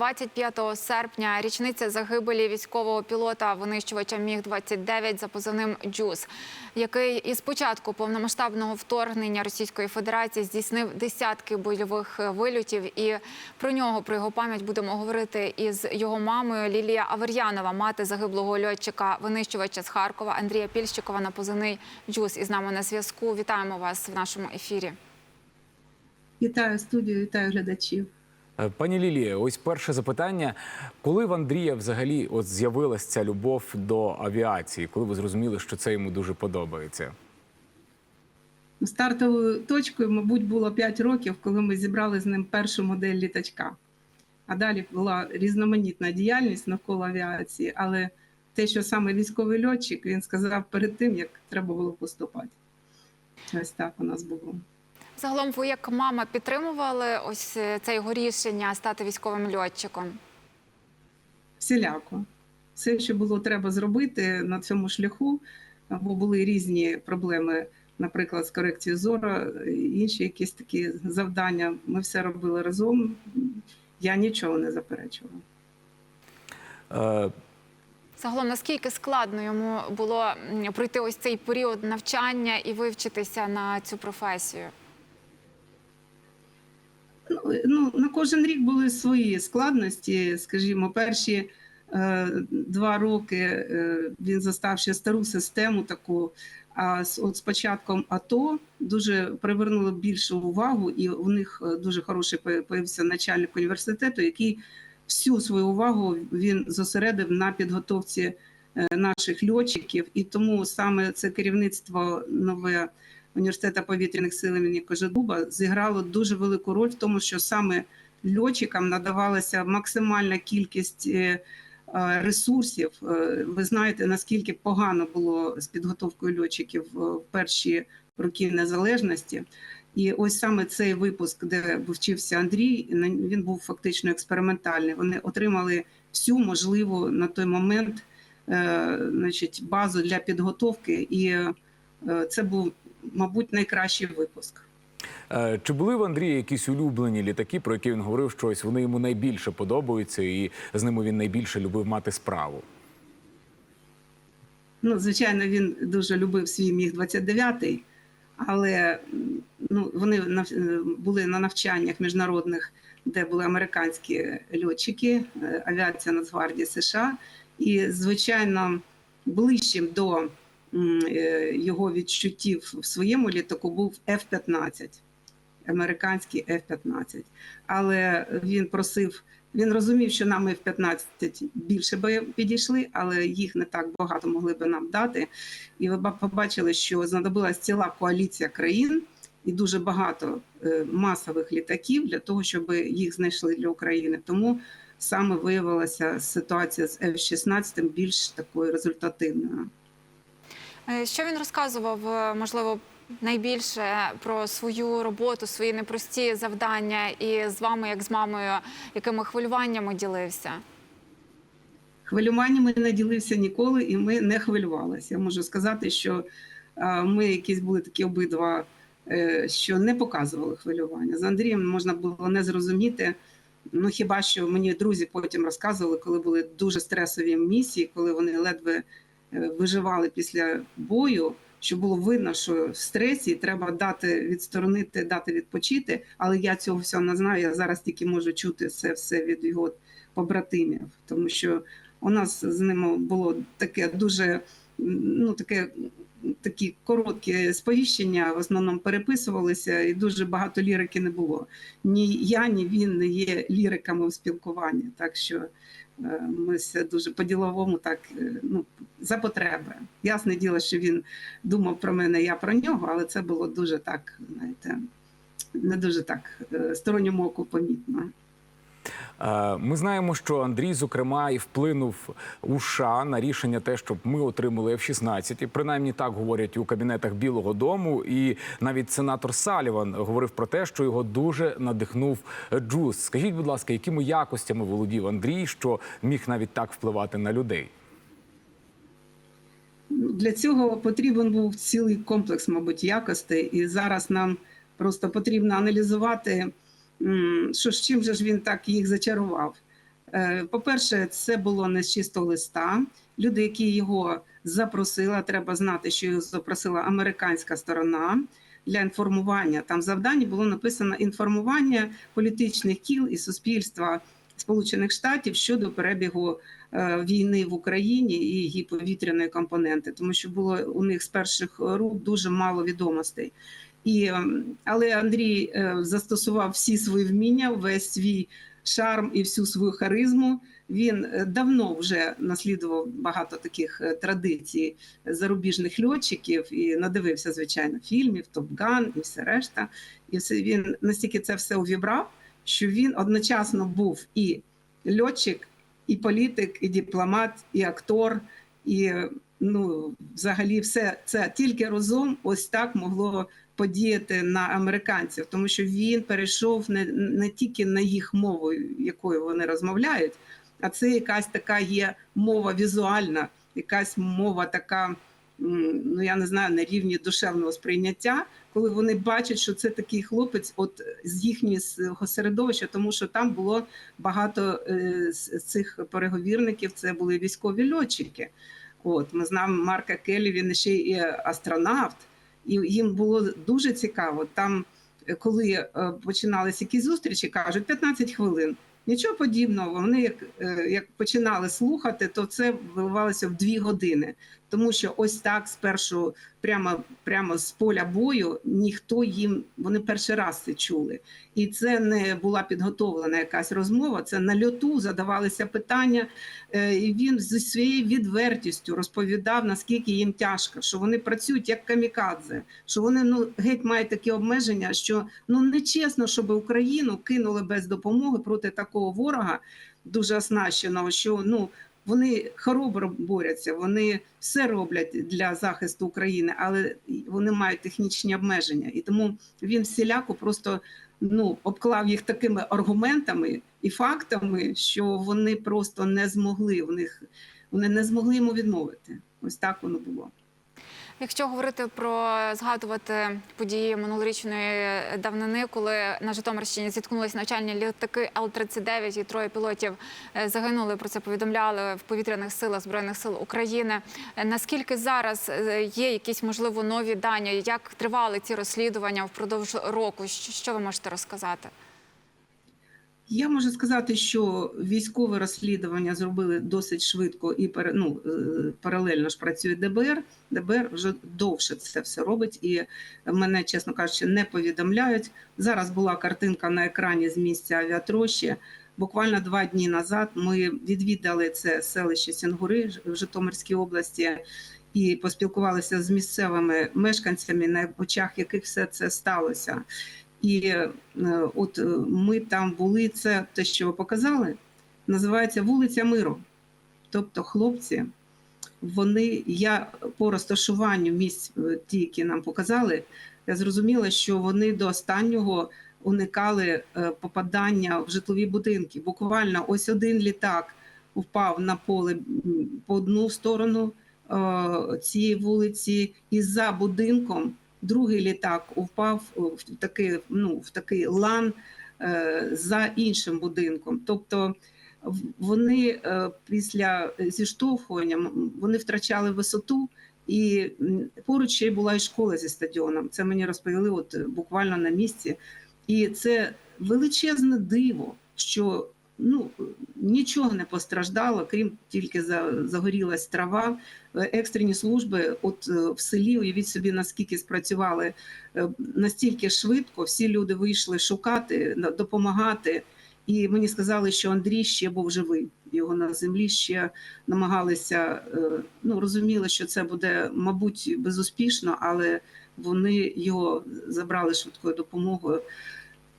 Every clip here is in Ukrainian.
25 серпня річниця загибелі військового пілота винищувача Міг 29 за позивним Джуз, який із початку повномасштабного вторгнення Російської Федерації здійснив десятки бойових вильотів. І про нього, про його пам'ять, будемо говорити із його мамою Лілія Авер'янова, мати загиблого льотчика винищувача з Харкова Андрія Пільщикова на позивний Джуз. Із нами на зв'язку. Вітаємо вас в нашому ефірі. Вітаю студію, вітаю глядачів. Е, Пані Лілія, ось перше запитання. Коли в Андрія взагалі от з'явилась ця любов до авіації? Коли ви зрозуміли, що це йому дуже подобається? Стартовою точкою, мабуть, було 5 років, коли ми зібрали з ним першу модель літачка. А далі була різноманітна діяльність навколо авіації, але те, що саме військовий льотчик, він сказав перед тим, як треба було поступати. Ось так у нас було. Загалом, ви як мама підтримували ось е, це його рішення стати військовим льотчиком? всіляко. Все, що було треба зробити на цьому шляху, бо були різні проблеми, наприклад, з корекцією зору, інші якісь такі завдання. Ми все робили разом. Я нічого не заперечувала. Е, Загалом, наскільки складно йому було пройти ось цей період навчання і вивчитися на цю професію? Ну, ну, на кожен рік були свої складності. Скажімо, перші е, два роки е, він застав ще стару систему таку. А з от з початком АТО дуже привернуло більшу увагу, і у них е, дуже хороший появився начальник університету, який всю свою увагу він зосередив на підготовці е, наших льотчиків. І тому саме це керівництво нове університету повітряних сил імені Кожедуба зіграло дуже велику роль в тому, що саме льотчикам надавалася максимальна кількість е, е, ресурсів. Е, Ви знаєте, наскільки погано було з підготовкою льотчиків в перші роки незалежності. І ось саме цей випуск, де вчився Андрій, він був фактично експериментальний. Вони отримали всю можливу на той момент значить, базу для підготовки, і це був, мабуть, найкращий випуск. е, Чи були в Андрія якісь улюблені літаки, про які він говорив, що ось вони йому найбільше подобаються, і з ними він найбільше любив мати справу? Ну, звичайно, він дуже любив свій міг 29 але ну, вони е, були на навчаннях міжнародних, де були американські льотчики, е, авіація Нацгвардії США. І, звичайно, ближчим до його відчуттів в своєму літаку був F-15, американський F-15. Але він просив він розумів, що нам F-15 більше би підійшли, але їх не так багато могли би нам дати. І ви побачили, що знадобилась ціла коаліція країн і дуже багато е, масових літаків для того, щоб їх знайшли для України. Тому саме виявилася ситуація з F-16 більш такою результативною. Е, Що він розказував, е, можливо, найбільше про свою роботу, свої непрості завдання, і з вами, як з мамою, якими хвилюваннями ділився? Хвилюваннями не ділився ніколи, і ми не хвилювалися. Я можу сказати, що е, ми якісь були такі обидва, що не показували хвилювання. З Андрієм можна було не зрозуміти. Ну хіба що мені друзі потім розказували, коли були дуже стресові місії, коли вони ледве виживали після бою. Що було видно, що в стресі треба дати відсторонити, дати відпочити. Але я цього всього не знаю. Я зараз тільки можу чути це все від його побратимів, тому що у нас з ними було таке дуже ну таке. Такі короткі сповіщення в основному переписувалися, і дуже багато лірики не було. Ні я, ні він не є ліриками у спілкуванні. Так що е, ми все дуже по-діловому, так е, ну за потреби. Ясне діло, що він думав про мене, я про нього, але це було дуже так, знаєте, не дуже так е, сторонньому оку помітно. Е, Ми знаємо, що Андрій, зокрема, і вплинув у США на рішення те, щоб ми отримали F-16. І принаймні так говорять у кабінетах Білого Дому. І навіть сенатор Саліван говорив про те, що його дуже надихнув Джуз. Скажіть, будь ласка, якими якостями володів Андрій, що міг навіть так впливати на людей? Для цього потрібен був цілий комплекс, мабуть, якостей. І зараз нам просто потрібно аналізувати, що з чим же ж він так їх зачарував. Е, По-перше, це було не з чистого листа. Люди, які його запросили, треба знати, що його запросила американська сторона для інформування. Там в завданні було написано інформування політичних кіл і суспільства Сполучених Штатів щодо перебігу е, війни в Україні і її повітряної компоненти, тому що було у них з перших рук дуже мало відомостей. І, ем, але Андрій е, застосував всі свої вміння, весь свій шарм і всю свою харизму. Він е, давно вже наслідував багато таких е, традицій зарубіжних льотчиків і надивився, звичайно, фільмів, Топган і все решта. І все він настільки це все увібрав, що він одночасно був і льотчик, і політик, і дипломат, і актор, і ну, взагалі, все це тільки разом ось так могло подіяти на американців, тому що він перейшов не, не тільки на їх мову, якою вони розмовляють, а це якась така є мова візуальна, якась мова така, ну я не знаю, на рівні душевного сприйняття, коли вони бачать, що це такий хлопець, от з їхнього середовища, тому що там було багато е, з цих переговірників, це були військові льотчики. От ми знаємо Марка Келлі, він ще і астронавт, і їм було дуже цікаво. Там, е, коли е, починалися якісь зустрічі, кажуть 15 хвилин. Нічого подібного. Вони як, е, як починали слухати, то це виливалося в дві години, тому що ось так спершу, прямо прямо з поля бою, ніхто їм вони перший раз це чули, і це не була підготовлена якась розмова. Це на льоту задавалися питання, Е, і він зі своєю відвертістю розповідав, наскільки їм тяжко, що вони працюють як камікадзе, що вони ну геть мають такі обмеження, що ну нечесно, щоб Україну кинули без допомоги проти такого ворога, дуже оснащеного, що ну. Вони хоробро борються, вони все роблять для захисту України, але вони мають технічні обмеження, і тому він всіляко просто ну обклав їх такими аргументами і фактами, що вони просто не змогли в них, вони не змогли йому відмовити. Ось так воно було. Якщо говорити про згадувати події минулорічної давнини, коли на Житомирщині зіткнулися навчальні літаки Л-39 і троє пілотів е, загинули, про це повідомляли в повітряних силах збройних сил України. Е, Наскільки зараз е, є якісь можливо нові дані? Як тривали ці розслідування впродовж року? Що ви можете розказати? Я можу сказати, що військове розслідування зробили досить швидко і ну, е, паралельно ж працює ДБР. ДБР вже довше це все робить, і мене, чесно кажучи, не повідомляють. Зараз була картинка на екрані з місця авіатрощі. Буквально два дні назад ми відвідали це селище Сінгури в Житомирській області і поспілкувалися з місцевими мешканцями, на очах яких все це сталося. І е, от е, ми там були, це те, що ви показали, називається вулиця Миру. Тобто, хлопці, вони, я по розташуванню місць, е, ті, які нам показали, я зрозуміла, що вони до останнього уникали попадання в житлові будинки. Буквально ось один літак впав на поле по одну сторону цієї вулиці, і за будинком другий літак упав в такий, ну, в такий лан е, за іншим будинком. Тобто вони е, після зіштовхування вони втрачали висоту, і поруч ще й була і школа зі стадіоном. Це мені розповіли от е, буквально на місці. І це величезне диво, що ну нічого не постраждало, крім тільки за загорілась трава. Е, Екстрені служби, от е, в селі, уявіть собі, наскільки спрацювали е, настільки швидко, всі люди вийшли шукати, допомагати. І мені сказали, що Андрій ще був живий. Його на землі ще намагалися, ну розуміли, що це буде, мабуть, безуспішно, але вони його забрали швидкою допомогою.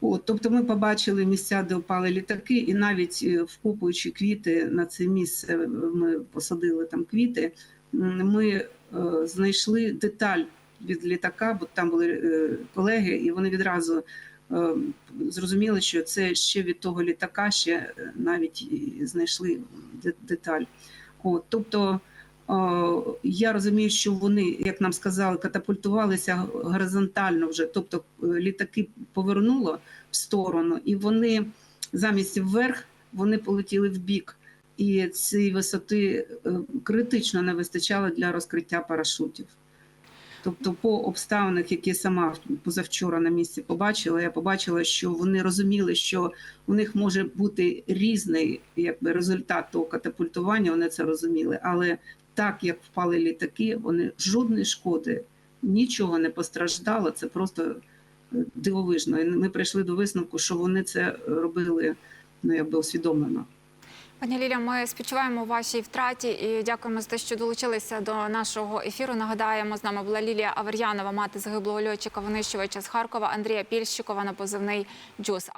От, тобто ми побачили місця, де впали літаки, і навіть е, вкопуючи квіти на це місце, е, ми посадили там квіти. Ми е, знайшли деталь від літака, бо там були е, колеги, і вони відразу е, зрозуміли, що це ще від того літака, ще е, навіть знайшли деталь. От, тобто я розумію, що вони, як нам сказали, катапультувалися горизонтально вже, тобто е, літаки повернуло в сторону, і вони замість вверх вони полетіли в бік. І цієї висоти е, критично не вистачало для розкриття парашутів. Тобто, по обставинах, які сама позавчора на місці побачила, я побачила, що вони розуміли, що у них може бути різний якби, результат того катапультування, вони це розуміли. Але так як впали літаки, вони жодної шкоди, нічого не постраждало. Це просто е, дивовижно. І ми прийшли до висновку, що вони це робили ну, якби усвідомлено. Пані Лілія, ми співчуваємо вашій втраті і дякуємо за те, що долучилися до нашого ефіру. Нагадаємо, з нами була Лілія Авер'янова, мати загиблого льотчика винищувача з Харкова Андрія Пільщикова на позивний Джус.